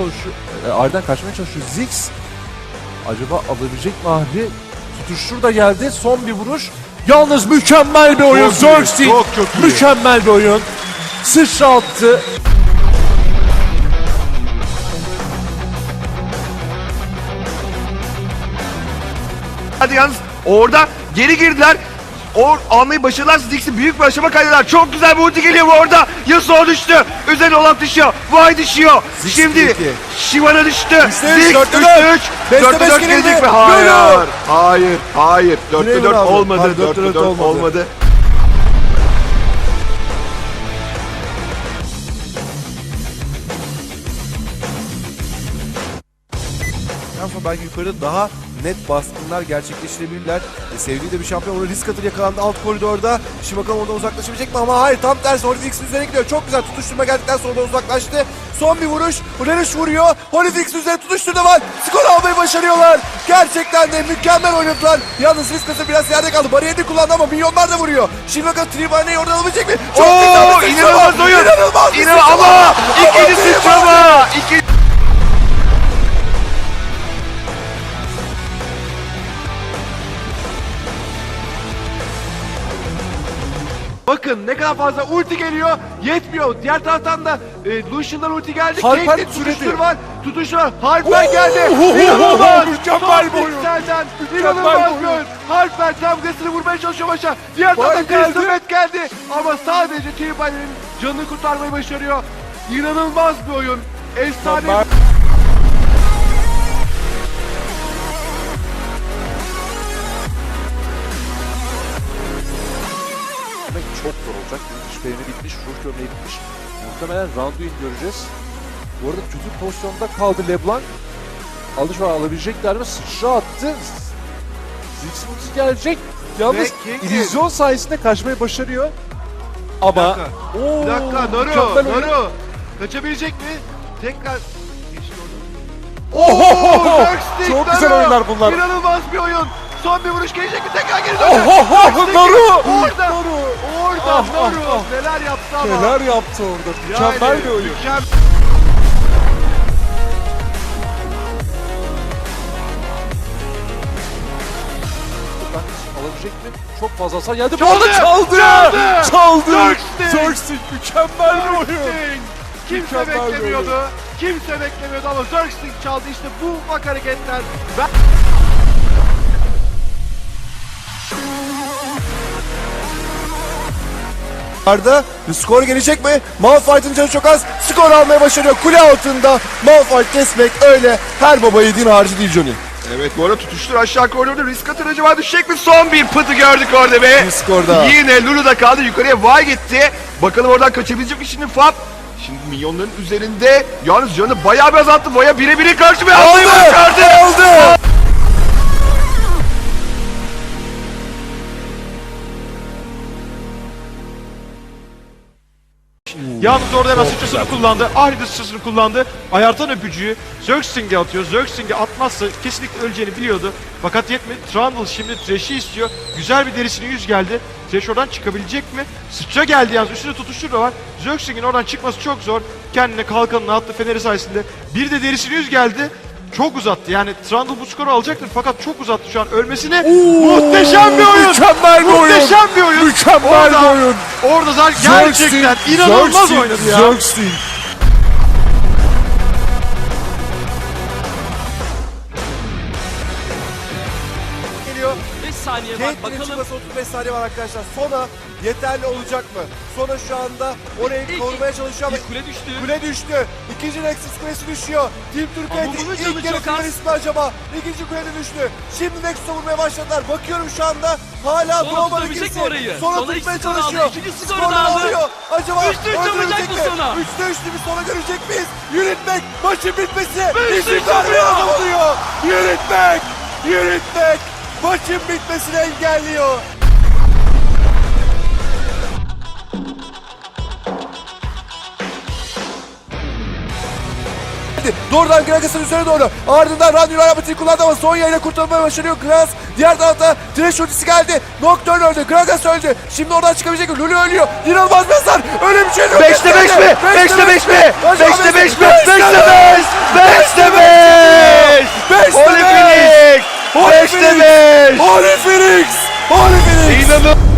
çalışıyor. E, Arden kaçmaya çalışıyor. Ziggs acaba alabilecek mi Ahri? Tutuştur da geldi. Son bir vuruş. Yalnız mükemmel bir oyun. Çok iyi, Zerxing. çok çok iyi. Mükemmel bir oyun. Sıçrattı. Hadi yalnız orada geri girdiler. Or almayı başarılar. Ziggs'i büyük bir aşama kaydeder. Çok güzel bir ulti geliyor bu orada. Yasuo düştü. Üzerine olan düşüyor. Vay düşüyor. Ziggs Şimdi. Şivana düştü. Üçte üç, Ziggs dörtte 3'te dört. 3. Beşte 4'te beş 4 girildi. gelecek mi? Hayır. Hayır. Hayır. 4'te Draven 4 aldı. olmadı. Hayır, 4'te dörtte 4 dört olmadı. Ondan sonra belki yukarıda daha net baskınlar gerçekleştirebilirler. E, sevdiği de bir şampiyon. Orada risk atır yakalandı alt koridorda. Şimdi bakalım oradan uzaklaşabilecek mi? Ama hayır tam tersi. Holyfix'in üzerine gidiyor. Çok güzel tutuşturma geldikten sonra da uzaklaştı. Son bir vuruş. Relish vuruyor. Holyfix'in üzerine tutuşturdu var. Skor almayı başarıyorlar. Gerçekten de mükemmel oynadılar. Yalnız risk atır biraz yerde kaldı. Bariyerini kullandı ama milyonlar da vuruyor. Şimdi bakalım Tribane'yi oradan alabilecek mi? Çok Oo, inanılmaz oyun. İnanılmaz İnanılmaz ama ikinci sıçrama. İkinci Bakın ne kadar fazla ulti geliyor. Yetmiyor. Diğer taraftan da e, Lucian'dan ulti geldi. Süredi. tutuştur var. Tutuştur var. Harper Oo, geldi. İnanılmaz. mükemmel bir oyun. İnanılmaz bir oyun. damgasını vurmaya çalışıyor başa. Diğer taraftan. Kristomet geldi. Ama sadece T-Bane'in canını kurtarmayı başarıyor. İnanılmaz bir oyun. Efsane. Muhtemelen Randuin göreceğiz. Bu arada kötü pozisyonda kaldı Leblanc. Alış var alabilecekler mi? Sıçra attı. Ultisi gelecek. Yalnız illüzyon sayesinde kaçmayı başarıyor. Ama... Bir dakika. Oo, Bir dakika Naru. Naru. Kaçabilecek mi? Tekrar! Zerxting, Çok güzel oyunlar bunlar. İnanılmaz bir oyun. Son bir vuruş gelecek mi? Tekrar geri döndü. Ohoho! Zerxting Naru! Orada. Naru! Orada Ah, ah, Naru. ah. Neler yaptı ama. Neler yaptı orada? Mükemmel Yani, bir oyun. Mükemmel. Alabilecek mi? Çok fazla hasar geldi. Bu Çaldı! arada çaldı! Çaldı! Çaldı! Zerxting mükemmel bir oyun. Kimse Mükemmel beklemiyordu. Kimse beklemiyordu ama Zerxting çaldı işte bu ufak hareketler. Ben... Arda skor gelecek mi? Malphite'ın canı çok az. Skor almaya başarıyor. Kule altında Malphite kesmek öyle her baba yiğidin harcı değil Johnny. Evet bu arada tutuştur aşağı koridorda risk atır acaba düşecek mi? Son bir pıtı gördük orada be. Bir skor daha. Yine Lulu da kaldı yukarıya Vay gitti. Bakalım oradan kaçabilecek mi şimdi Fab? Şimdi milyonların üzerinde yalnız canı bayağı bir azalttı. Vaya birebire karşı bir atmayı başardı. Aldı! Yalnız orada hemen sıçrasını kullandı. Ahri de kullandı. Ayartan öpücüğü Zergsting'e atıyor. Zergsting'e atmazsa kesinlikle öleceğini biliyordu. Fakat yetmedi. Trundle şimdi Thresh'i istiyor. Güzel bir derisine yüz geldi. Thresh oradan çıkabilecek mi? Sıçra geldi yalnız. Üstüne tutuştur da var. Zergsting'in oradan çıkması çok zor. Kendine kalkanını attı Feneri sayesinde. Bir de derisine yüz geldi. Çok uzattı. Yani Trundle bu skoru alacaktır fakat çok uzattı şu an ölmesini. Muhteşem bir oyun. Mükemmel bir oyun. Muhteşem bir oyun. Mükemmel Orada- bir oyun. Orada zaten gerçekten Zerxting, inanılmaz Zerxting, oynadı ya. Zerxting. Saniye var Caitlyn'in bakalım. çıkması 35 saniye var arkadaşlar. Sona yeterli olacak mı? Sona şu anda orayı İlk- korumaya çalışıyor ama İlk kule düştü. Kule düştü. İkinci Nexus kulesi düşüyor. Team Ama bunun ilk kere çok az. finalist mi acaba? İkinci kule de düştü. Şimdi Nexus'a vurmaya başladılar. Bakıyorum şu anda hala Sona doğmadı tutabilecek kimse. mi orayı? Sona Sona tutmaya ilk skoru aldı, çalışıyor. ikinci skoru da aldı. alıyor. Acaba Üçte üç öldürecek mı mi? Sona? Üçte üçlü bir sona görecek miyiz? Yürütmek maçın bitmesi. Beşte İzin yapıyor. adam oluyor. Yürütmek. Yürütmek maçın bitmesini engelliyor. Doğrudan Gragas'ın üzerine doğru. Ardından Randyol Arabat'ı kullandı ama Sonya ile kurtulmaya başarıyor Gragas. Diğer tarafta Trash ultisi geldi. Nocturne öldü. Gragas öldü. Şimdi oradan çıkabilecek? Lulu ölüyor. İnanılmaz bir hasar. Öyle bir şey yok. 5'te 5 mi? 5'te 5 mi? 5'te 5 mi? 5'te 5! 5'te 5! 5'te 5! Harry Beşte Felix! beş! Harry Felix! Harry